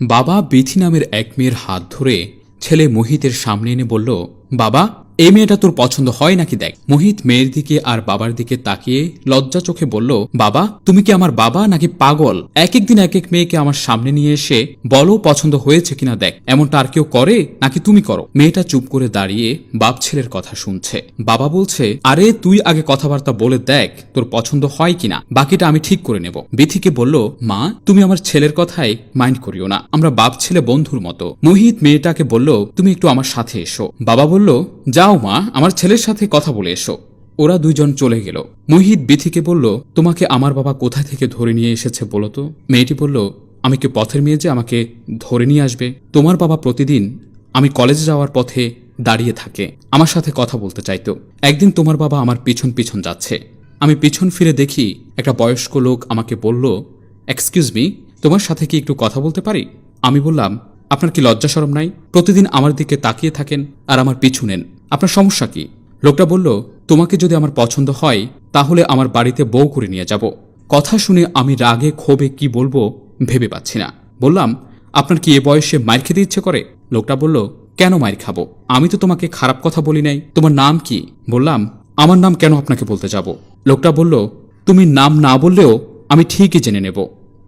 বাবা বিথি নামের এক মেয়ের হাত ধরে ছেলে মোহিতের সামনে এনে বলল বাবা, এই মেয়েটা তোর পছন্দ হয় নাকি দেখ? মোহিত মেয়ের দিকে আর বাবার দিকে তাকিয়ে লজ্জা চোখে বলল, বাবা, তুমি কি আমার বাবা নাকি পাগল? এক এক দিন এক এক মেয়েকে আমার সামনে নিয়ে এসে বলো পছন্দ হয়েছে কিনা দেখ, এমনটা আর কেউ করে নাকি তুমি করো? মেয়েটা চুপ করে দাঁড়িয়ে বাপ ছেলের কথা শুনছে। বাবা বলছে, আরে তুই আগে কথাবার্তা বলে দেখ তোর পছন্দ হয় কিনা, বাকিটা আমি ঠিক করে নেব। বিথিকে বলল, মা, তুমি আমার ছেলের কথাই মাইন্ড করিও না, আমরা বাপ ছেলে বন্ধুর মতো। মোহিত মেয়েটাকে বলল, তুমি একটু আমার সাথে এসো। বাবা বলল, যাও মা, আমার ছেলের সাথে কথা বলে এসো। ওরা দুইজন চলে গেল। মোহিত বিথিকে বলল, তোমাকে আমার বাবা কোথা থেকে ধরে নিয়ে এসেছে বলো তো? মেয়েটি বলল, আমি কি পথের মেয়ে যে আমাকে ধরে নিয়ে আসবে? তোমার বাবা প্রতিদিন আমি কলেজে যাওয়ার পথে দাঁড়িয়ে থাকে, আমার সাথে কথা বলতে চাইতো। একদিন তোমার বাবা আমার পিছন পিছন যাচ্ছে। আমি পিছন ফিরে দেখি একটা বয়স্ক লোক আমাকে বলল এক্সকিউজ মি তোমার সাথে কি একটু কথা বলতে পারি? আমি বললাম আপনার কি লজ্জা সরম নাই? প্রতিদিন আমার দিকে তাকিয়ে থাকেন আর আমার পিছু নেন। আপনার সমস্যা কি? লোকটা বলল, তোমাকে যদি আমার পছন্দ হয়, তাহলে আমার বাড়িতে বউ করে নিয়ে যাব। কথা শুনে আমি রাগে ক্ষোভে কি বলব ভেবে পাচ্ছি না। বললাম, আপনার কি এ বয়সে মায়ের খেতে ইচ্ছে করে? লোকটা বলল, কেন মায়ের খাব? আমি তো তোমাকে খারাপ কথা বলি নাই। তোমার নাম কি? বললাম, আমার নাম কেন আপনাকে বলতে যাব? লোকটা বলল, তুমি নাম না বললেও আমি ঠিকই জেনে নেব।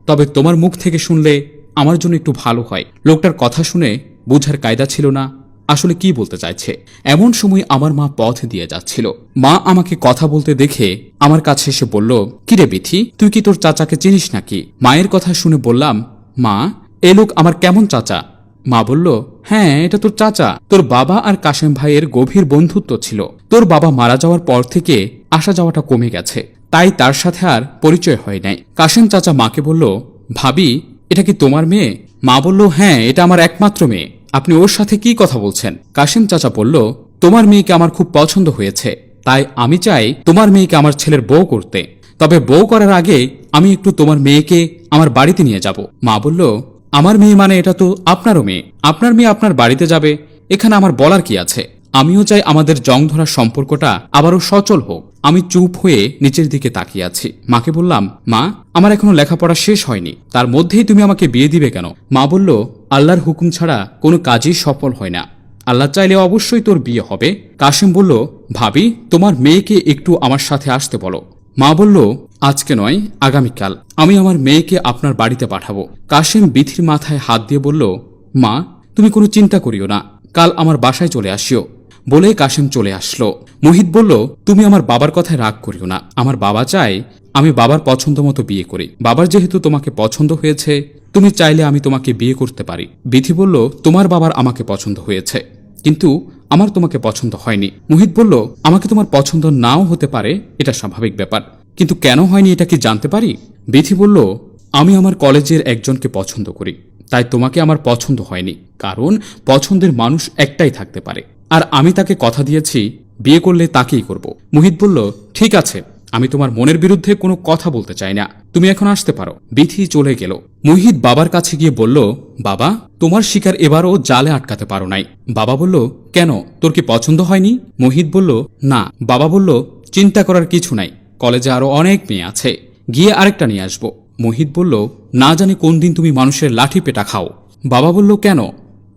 তবে তোমার মুখ থেকে শুনলে আমার জন্য একটু ভালো হয়। লোকটার কথা শুনে বোঝার কায়দা ছিল না। আসলে কি বলতে চাইছে? এমন সময় আমার মা পথ দিয়ে যাচ্ছিল। মা আমাকে কথা বলতে দেখে আমার কাছে এসে বলল, কিরে বিথি, তুই কি তোর চাচাকে চিনিস নাকি? মায়ের কথা শুনে বললাম, মা, এ লোক আমার কেমন চাচা? মা বলল হ্যাঁ এটা তোর চাচা। তোর বাবা আর কাশেম ভাইয়ের গভীর বন্ধুত্ব ছিল। তোর বাবা মারা যাওয়ার পর থেকে আসা যাওয়াটা কমে গেছে। তাই তার সাথে আর পরিচয় হয় নাই। কাশেম চাচা মাকে বলল, ভাবি এটা কি তোমার মেয়ে? মা বলল হ্যাঁ এটা আমার একমাত্র মেয়ে। আপনি ওর সাথে কি কথা বলছেন? কাশিম চাচা বলল, তোমার মেয়েকে আমার খুব পছন্দ হয়েছে। তাই আমি চাই তোমার মেয়েকে আমার ছেলের বউ করতে। তবে বউ করার আগে আমি একটু তোমার মেয়েকে আমার বাড়িতে নিয়ে যাব। মা বলল, আমার মেয়ে মানে এটা তো আপনারও মেয়ে। আপনার মেয়ে আপনার বাড়িতে যাবে। এখানে আমার বলার কি আছে? আমিও চাই আমাদের জং ধরা সম্পর্কটা আবারও সচল হোক। আমি চুপ হয়ে নিচের দিকে তাকিয়ে আছি। মাকে বললাম, মা, আমার এখনও লেখাপড়া শেষ হয়নি। তার মধ্যেই তুমি আমাকে বিয়ে দিবে কেন? মা বলল, আল্লাহর হুকুম ছাড়া কোনো কাজই সফল হয় না। আল্লাহ চাইলে অবশ্যই তোর বিয়ে হবে। কাশিম বলল, ভাবি, তোমার মেয়েকে একটু আমার সাথে আসতে বলো। মা বলল, আজকে নয়, আগামীকাল। আমি আমার মেয়েকে আপনার বাড়িতে পাঠাবো। কাশিম বিথির মাথায় হাত দিয়ে বলল, মা, তুমি কোনো চিন্তা করিও না। কাল আমার বাসায় চলে আসিও। বলে কাশেম চলে আসলো। মোহিত বলল, তুমি আমার বাবার কথায় রাগ করিও না। আমার বাবা চায় আমি বাবার পছন্দ মতো বিয়ে করি। বাবার যেহেতু তোমাকে পছন্দ হয়েছে, তুমি চাইলে আমি তোমাকে বিয়ে করতে পারি। বিথি বলল, তোমার বাবার আমাকে পছন্দ হয়েছে, কিন্তু আমার তোমাকে পছন্দ হয়নি। মোহিত বলল, আমাকে তোমার পছন্দ নাও হতে পারে, এটা স্বাভাবিক ব্যাপার, কিন্তু কেন হয়নি এটা কি জানতে পারি? বিথি বলল, আমি আমার কলেজের একজনকে পছন্দ করি, তাই তোমাকে আমার পছন্দ হয়নি, কারণ পছন্দের মানুষ একটাই থাকতে পারে। আর আমি তাকে কথা দিয়েছি, বিয়ে করলে তাকেই করব। মোহিত বলল, ঠিক আছে, আমি তোমার মনের বিরুদ্ধে কোনো কথা বলতে চাই না। তুমি এখন আসতে পারো। বিথি চলে গেল। মোহিত বাবার কাছে গিয়ে বলল, বাবা, তোমার শিকার এবারও জালে আটকাতে পারো নাই। বাবা বলল, কেন? তোর কি পছন্দ হয়নি? মোহিত বলল, না। বাবা বলল, চিন্তা করার কিছু নাই। কলেজে আরও অনেক মেয়ে আছে। গিয়ে আরেকটা নিয়ে আসব। মোহিত বলল, না জানি কোন দিন তুমি মানুষের লাঠি পেটা খাও। বাবা বলল, কেন?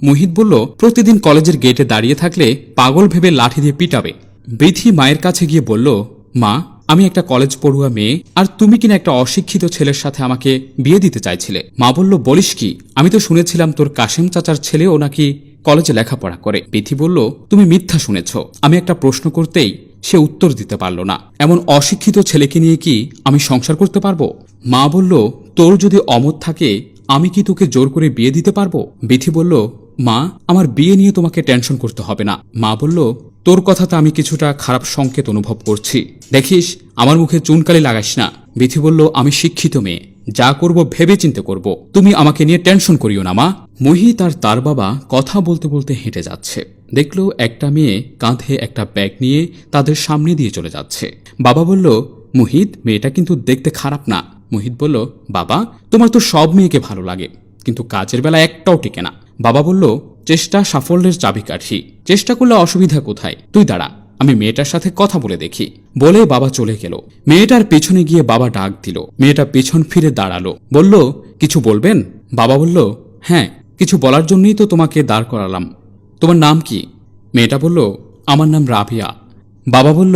মোহিত বলল, প্রতিদিন কলেজের গেটে দাঁড়িয়ে থাকলে পাগল ভেবে লাঠি দিয়ে পিটাবে। বিথি মায়ের কাছে গিয়ে বলল, মা, আমি একটা কলেজ পড়ুয়া মেয়ে, আর তুমি কিনা একটা অশিক্ষিত ছেলের সাথে আমাকে বিয়ে দিতে চাইছিলে। মা বলল, বলিস কি, আমি তো শুনেছিলাম তোর কাশেম চাচার ছেলেও নাকি কলেজে লেখাপড়া করে। বিথি বলল, তুমি মিথ্যা শুনেছ। আমি একটা প্রশ্ন করতেই সে উত্তর দিতে পারল না। এমন অশিক্ষিত ছেলেকে নিয়ে কি আমি সংসার করতে পারব? মা বলল, তোর যদি অমত থাকে, আমি কি তোকে জোর করে বিয়ে দিতে পারব? বিথি বলল মা, আমার বিয়ে নিয়ে তোমাকে টেনশন করতে হবে না। মা বলল, তোর কথাতে আমি কিছুটা খারাপ সংকেত অনুভব করছি। দেখিস, আমার মুখে চুনকালি লাগাস না। বিথি বলল, আমি শিক্ষিত মেয়ে। যা করব ভেবে চিন্তে করব। তুমি আমাকে নিয়ে টেনশন করিও না, মা। মহি তার তার বাবা কথা বলতে বলতে হেঁটে যাচ্ছে। দেখল, একটা মেয়ে কাঁধে একটা ব্যাগ নিয়ে তাদের সামনে দিয়ে চলে যাচ্ছে। বাবা বলল, মুহিত, মেয়েটা কিন্তু দেখতে খারাপ না। মুহিত বলল, বাবা, তোমার তো সব মেয়েকে ভালো লাগে, কিন্তু কাজের বেলা একটাও টিকে না। বাবা বলল, চেষ্টা সাফল্যের চাবিকাঠি। চেষ্টা করলে অসুবিধা কোথায়? তুই দাঁড়া, আমি মেয়েটার সাথে কথা বলে দেখি। বলে বাবা চলে গেল। মেয়েটার পেছনে গিয়ে বাবা ডাক দিল। মেয়েটা পেছন ফিরে দাঁড়াল। বলল, কিছু বলবেন? বাবা বলল হ্যাঁ কিছু বলার জন্যই তো তোমাকে দাঁড় করালাম। তোমার নাম কি? মেয়েটা বলল, আমার নাম রাবিয়া। বাবা বলল,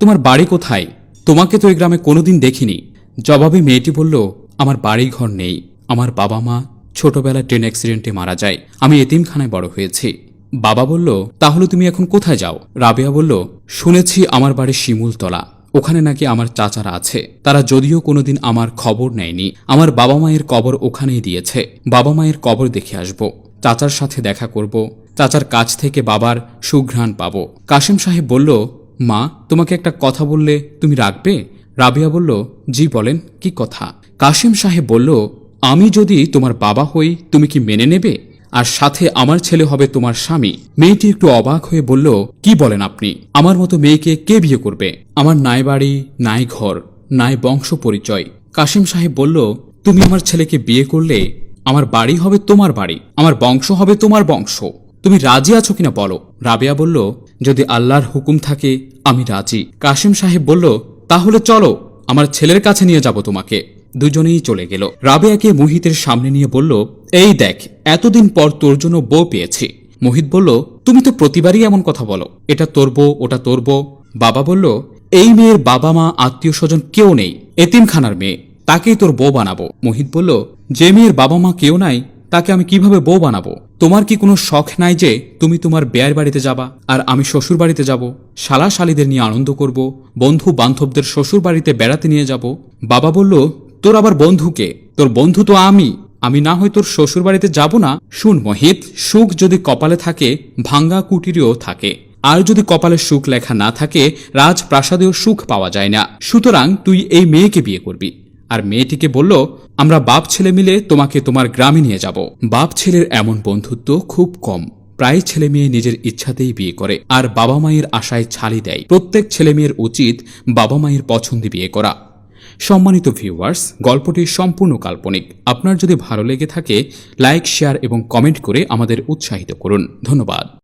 তোমার বাড়ি কোথায়? তোমাকে তো এই গ্রামে কোনোদিন দেখিনি। জবাবে মেয়েটি বলল, আমার বাড়ি ঘর নেই। আমার বাবা মা ছোটবেলায় ট্রেন অ্যাক্সিডেন্টে মারা যায়। আমি এতিমখানায় বড় হয়েছি। বাবা বলল, তাহলে তুমি এখন কোথায় যাও? রাবেয়া বলল, শুনেছি আমার বাড়ি শিমুলতলা। ওখানে নাকি আমার চাচারা আছে। তারা যদিও কোনোদিন আমার খবর নেয়নি। আমার বাবা মায়ের কবর ওখানেই দিয়েছে। বাবা মায়ের কবর দেখে আসব। চাচার সাথে দেখা করব। চাচার কাছ থেকে বাবার সুঘ্রাণ পাব। কাশেম সাহেব বলল, মা, তোমাকে একটা কথা বললে তুমি রাখবে রাবিয়া বলল, জি, বলেন, কি কথা? কাশেম সাহেব বলল আমি যদি তোমার বাবা হই, তুমি কি মেনে নেবে? আর সাথে আমার ছেলে হবে তোমার স্বামী। মেয়েটি একটু অবাক হয়ে বলল, কি বলেন আপনি? আমার মতো মেয়েকে কে বিয়ে করবে? আমার নাই বাড়ি নাই ঘর নাই বংশ পরিচয় কাশিম সাহেব বলল, তুমি আমার ছেলেকে বিয়ে করলে আমার বাড়ি হবে তোমার বাড়ি, আমার বংশ হবে তোমার বংশ। তুমি রাজি আছো কিনা বলো? রাবেয়া বলল, যদি আল্লাহর হুকুম থাকে, আমি রাজি। কাশিম সাহেব বলল, তাহলে চলো, আমার ছেলের কাছে নিয়ে যাব তোমাকে। দুজনেই চলে গেল। রাবেয়াকে মোহিতের সামনে নিয়ে বলল, এই দেখ, এতদিন পর তোর জন্য বউ পেয়েছি। মোহিত বলল, তুমি তো প্রতিবারই এমন কথা বলো। এটা তোর বউ, ওটা তোর বউ। বাবা বলল, এই মেয়ের বাবা মা আত্মীয় স্বজন কেউ নেই, এতিমখানার মেয়ে। তাকেই তোর বউ বানাবো। মোহিত বলল, যে মেয়ের বাবা মা কেউ নাই, তাকে আমি কীভাবে বউ বানাবো? তোমার কি কোনো শখ নাই যে তুমি তোমার বেয়ার বাড়িতে যাবা আর আমি শ্বশুর বাড়িতে যাব? শালা শালিদের নিয়ে আনন্দ করব বন্ধু বান্ধবদের শ্বশুর বাড়িতে বেড়াতে নিয়ে যাব? বাবা বলল তোর আবার বন্ধুকে? তোর বন্ধু তো আমি। আমি না হয় তোর শ্বশুর বাড়িতে যাব না? শুন মহিত, সুখ যদি কপালে থাকে, ভাঙ্গা কুটিরেও থাকে। আর যদি কপালে সুখ লেখা না থাকে, রাজপ্রাসাদেও সুখ পাওয়া যায় না। সুতরাং তুই এই মেয়েকে বিয়ে করবি। আর মেয়েটিকে বলল, আমরা বাপ ছেলে মিলে তোমাকে তোমার গ্রামে নিয়ে যাব। বাপ ছেলের এমন বন্ধুত্ব খুব কম। প্রায় ছেলে মেয়ে নিজের ইচ্ছাতেই বিয়ে করে, আর বাবা মায়ের আশায় ছালি দেয়। প্রত্যেক ছেলে মেয়ের উচিত বাবা মায়ের পছন্দে বিয়ে করা। সম্মানিত ভিউয়ার্স গল্পটি সম্পূর্ণ কাল্পনিক। আপনার যদি ভালো লেগে থাকে লাইক শেয়ার এবং কমেন্ট করে আমাদের উৎসাহিত করুন। ধন্যবাদ।